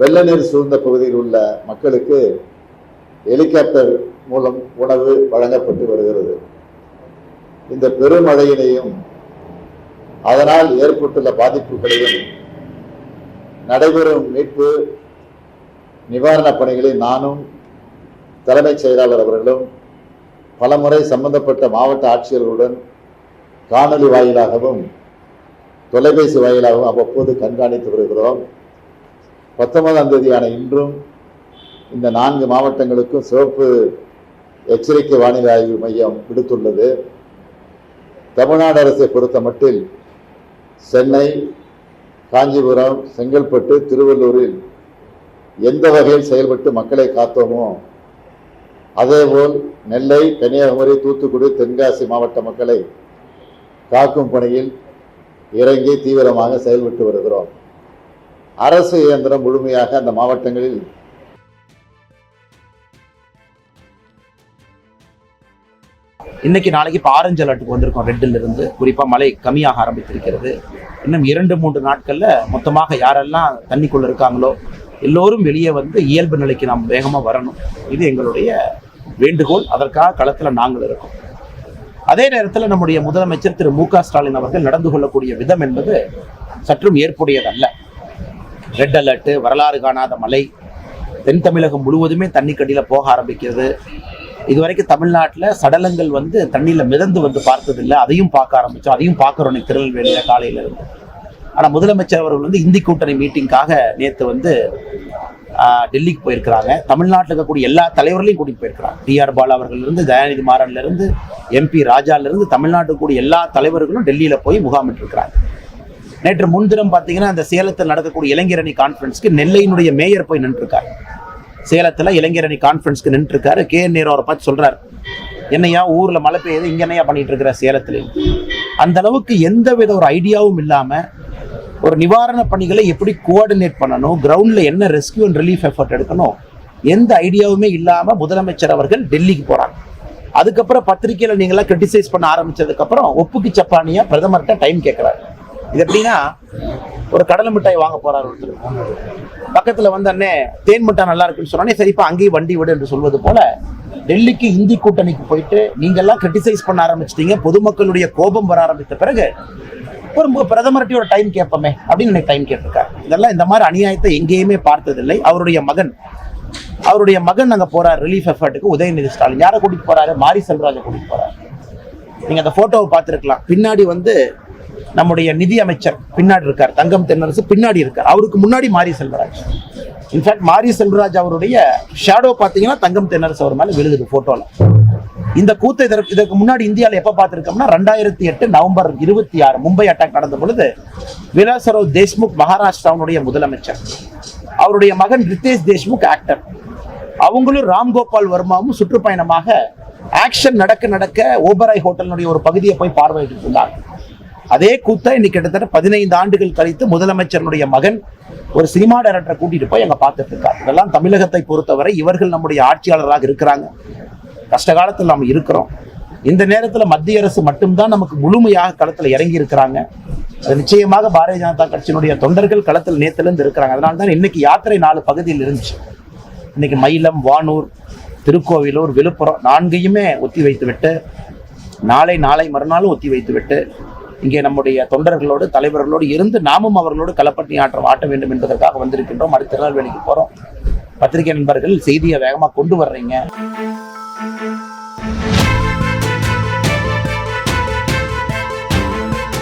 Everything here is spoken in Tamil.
வெள்ள நீர் சூழ்ந்த பகுதியில் உள்ள மக்களுக்கு ஹெலிகாப்டர் மூலம் உணவு வழங்கப்பட்டு வருகிறது. இந்த பெருமழையினையும் அதனால் ஏற்பட்டுள்ள பாதிப்புகளையும் நடைபெறும் மீட்பு நிவாரணப் பணிகளை நானும் தலைமைச் செயலாளர் அவர்களும் பலமுறை சம்பந்தப்பட்ட மாவட்ட ஆட்சியர்களுடன் காணொலி வாயிலாகவும் தொலைபேசி வாயிலாகவும் அவ்வப்போது கண்காணித்து வருகிறோம். பத்தொன்பதாம் தேதியான இன்றும் இந்த நான்கு மாவட்டங்களுக்கும் சிவப்பு எச்சரிக்கை வானிலை ஆய்வு மையம் விடுத்துள்ளது. தமிழ்நாடு அரசை பொறுத்த மட்டில் சென்னை காஞ்சிபுரம் செங்கல்பட்டு திருவள்ளூரில் எந்த வகையில் செயல்பட்டு மக்களை காத்தோமோ அதேபோல் நெல்லை கன்னியாகுமரி தூத்துக்குடி தென்காசி மாவட்ட மக்களை காக்கும் பணியில் இறங்கி தீவிரமாக செயல்பட்டு வருகிறோம். அரசு இயந்திரம் முழுமையாக அந்த மாவட்டங்களில் இன்னைக்கு நாளைக்கு இப்போ ஆரஞ்சு அலர்ட்டுக்கு வந்திருக்கோம். ரெட்டில் இருந்து குறிப்பாக மழை கம்மியாக ஆரம்பித்திருக்கிறது. இன்னும் இரண்டு மூன்று நாட்களில் மொத்தமாக யாரெல்லாம் தண்ணிக்குள்ள இருக்காங்களோ எல்லோரும் வெளியே வந்து இயல்பு நிலைக்கு நாம் வேகமாக வரணும். இது எங்களுடைய வேண்டுகோள். அதற்காக களத்தில் நாங்கள் இருக்கோம். அதே நேரத்தில் நம்முடைய முதலமைச்சர் திரு மு க ஸ்டாலின் அவர்கள் நடந்து கொள்ளக்கூடிய விதம் என்பது சற்றும் ஏற்புடையதல்ல. ரெட் அலர்ட்டு வரலாறு காணாத மழை தென் தமிழகம் முழுவதுமே தண்ணி கடியில் போக ஆரம்பிக்கிறது. இதுவரைக்கும் தமிழ்நாட்டில் சடலங்கள் வந்து தண்ணியில் மிதந்து வந்து பார்த்ததில்லை. அதையும் பார்க்க ஆரம்பித்தோம் அதையும் பார்க்குறோம் திருநெல்வேலியில் காலையில் இருந்து ஆனால் முதலமைச்சர் அவர்கள் வந்து இந்தி கூட்டணி மீட்டிங்காக நேற்று வந்து டெல்லிக்கு போயிருக்கிறாங்க. தமிழ்நாட்டில் இருக்கக்கூடிய எல்லா தலைவர்களையும் கூட்டிகிட்டு போயிருக்கிறாங்க. டிஆர் பாலா அவர்கள்லேருந்து தயாநிதி மாறன்லேருந்து எம்பி ராஜாலேருந்து தமிழ்நாட்டுக்கு கூடிய எல்லா தலைவர்களும் டெல்லியில் போய் முகாமிட்டு இருக்கிறாங்க நேற்று முன்தினம் பார்த்தீங்கன்னா அந்த சேலத்தில் நடக்கக்கூடிய இளைஞரணி கான்ஃபரன்ஸ்க்கு நெல்லையினுடைய மேயர் போய் நின்றுருக்காரு. சேலத்தில் இளைஞரணி கான்ஃபரன்ஸ்க்கு நின்றுருக்காரு. கே. என். நேரு அவரை பார்த்து சொல்கிறார் என்னையா ஊரில் மழை பெய்யுது இங்கே என்னையா பண்ணிட்டு இருக்கிற சேலத்துல? அந்த அளவுக்கு எந்த வித ஒரு ஐடியாவும் இல்லாமல் ஒரு நிவாரண பணிகளை எப்படி கோஆர்டினேட் பண்ணணும் கிரவுண்டில் என்ன ரெஸ்கியூ அண்ட் ரிலீஃப் எஃபர்ட் எடுக்கணும் எந்த ஐடியாவுமே இல்லாமல் முதலமைச்சர் அவர்கள் டெல்லிக்கு போகிறாங்க அதுக்கப்புறம் பத்திரிகையில் நீங்களாம் கிரிட்டிசைஸ் பண்ண ஆரம்பிச்சதுக்கப்புறம் ஒப்புக்கு சப்பானியாக பிரதமர்கிட்ட டைம் கேட்குறாரு இது எப்படின்னா ஒரு கடலை மிட்டாய் வாங்க போறாரு ஒருத்தர். பக்கத்துல வந்து அண்ணே தேன் மிட்டாய் நல்லா இருக்குன்னு சொன்னோடனே சரிப்பா அங்கேயும் வண்டி விடு என்று சொல்வது போல டெல்லிக்கு இந்தி கூட்டணிக்கு போயிட்டு நீங்கெல்லாம் கிரிட்டிசைஸ் பண்ண ஆரம்பிச்சிட்டீங்க பொதுமக்களுடைய கோபம் வர ஆரம்பித்த பிறகு ஒரு மு- பிரதமர்கிட்ட ஒரு டைம் கேட்போமே அப்படின்னு எனக்கு டைம் கேட்டிருக்காரு. இதெல்லாம் இந்த மாதிரி அநியாயத்தை எங்கேயுமே பார்த்ததில்லை. அவருடைய மகன் அவருடைய மகன் அங்கே போறார் ரிலீஃப் எஃபர்ட்டுக்கு உதயநிதி ஸ்டாலின். யாரை கூட்டிட்டு போறாரு? மாரி செல்வராஜை கூட்டிட்டு போறாரு. நீங்க அந்த போட்டோவை பார்த்துருக்கலாம். பின்னாடி வந்து நம்முடைய நிதி அமைச்சர் பின்னாடி இருக்கார் தங்கம் தென்னரசு பின்னாடி இருக்கார். அவருக்கு முன்னாடி மாரி செல்வராஜ். இன்ஃபேக்ட் மாரி செல்வராஜ் அவருடைய ஷேடோ பார்த்தீங்கன்னா தங்கம் தென்னரசு அவர் மேல விழுது ஃபோட்டோவில் இந்த கூத்தை இதற்கு இதற்கு முன்னாடி இந்தியாவில் எப்போ பார்த்திருக்கோம்னா ரெண்டாயிரத்தி எட்டு நவம்பர் இருபத்தி ஆறு மும்பை அட்டாக் நடந்த பொழுது விலாசராவ் தேஷ்முக் மகாராஷ்டிராவுடைய முதலமைச்சர். அவருடைய மகன் ரித்தேஷ் தேஷ்முக் ஆக்டர் அவங்களும் ராம்கோபால் வர்மாவும் சுற்றுப்பயணமாக ஆக்ஷன் நடக்க நடக்க ஓபராய் ஹோட்டலினுடைய ஒரு பகுதியை போய் பார்வையிட்டு இருந்தாங்க. அதே கூத்த இன்னைக்கு கிட்டத்தட்ட பதினைந்து ஆண்டுகள் கழித்து முதலமைச்சருடைய மகன் ஒரு சினிமா டைரக்டரை கூட்டிட்டு போய் அங்க பார்த்துட்டு இருக்காரு. இதெல்லாம் தமிழகத்தை பொறுத்தவரை இவர்கள் நம்முடைய ஆட்சியாளராக இருக்கிறாங்க. கஷ்ட காலத்தில் நாம் இருக்கிறோம். இந்த நேரத்தில் மத்திய அரசு மட்டும்தான் நமக்கு முழுமையாக களத்தில் இறங்கி இருக்கிறாங்க. அது நிச்சயமாக பாரதிய ஜனதா கட்சியினுடைய தொண்டர்கள் களத்தில் நேத்திலிருந்து இருக்கிறாங்க. அதனால தான் இன்னைக்கு யாத்திரை நாலு பகுதியில் இருந்துச்சு. இன்னைக்கு மயிலம் வானூர் திருக்கோவிலூர் விழுப்புரம் நான்கையுமே ஒத்தி வைத்து விட்டு நாளை நாளை மறுநாளும் ஒத்தி வைத்து விட்டு இங்கே நம்முடைய தொண்டர்களோடு தலைவர்களோடு இருந்து நாமும் அவர்களோடு களப்பட்டி ஆற்றம் ஆட்ட வேண்டும் என்பதற்காக வந்திருக்கின்றோம். அடுத்த திருநெல்வேலிக்கு போகிறோம் பத்திரிகை நண்பர்கள் செய்தியை வேகமாக கொண்டு வர்றீங்க.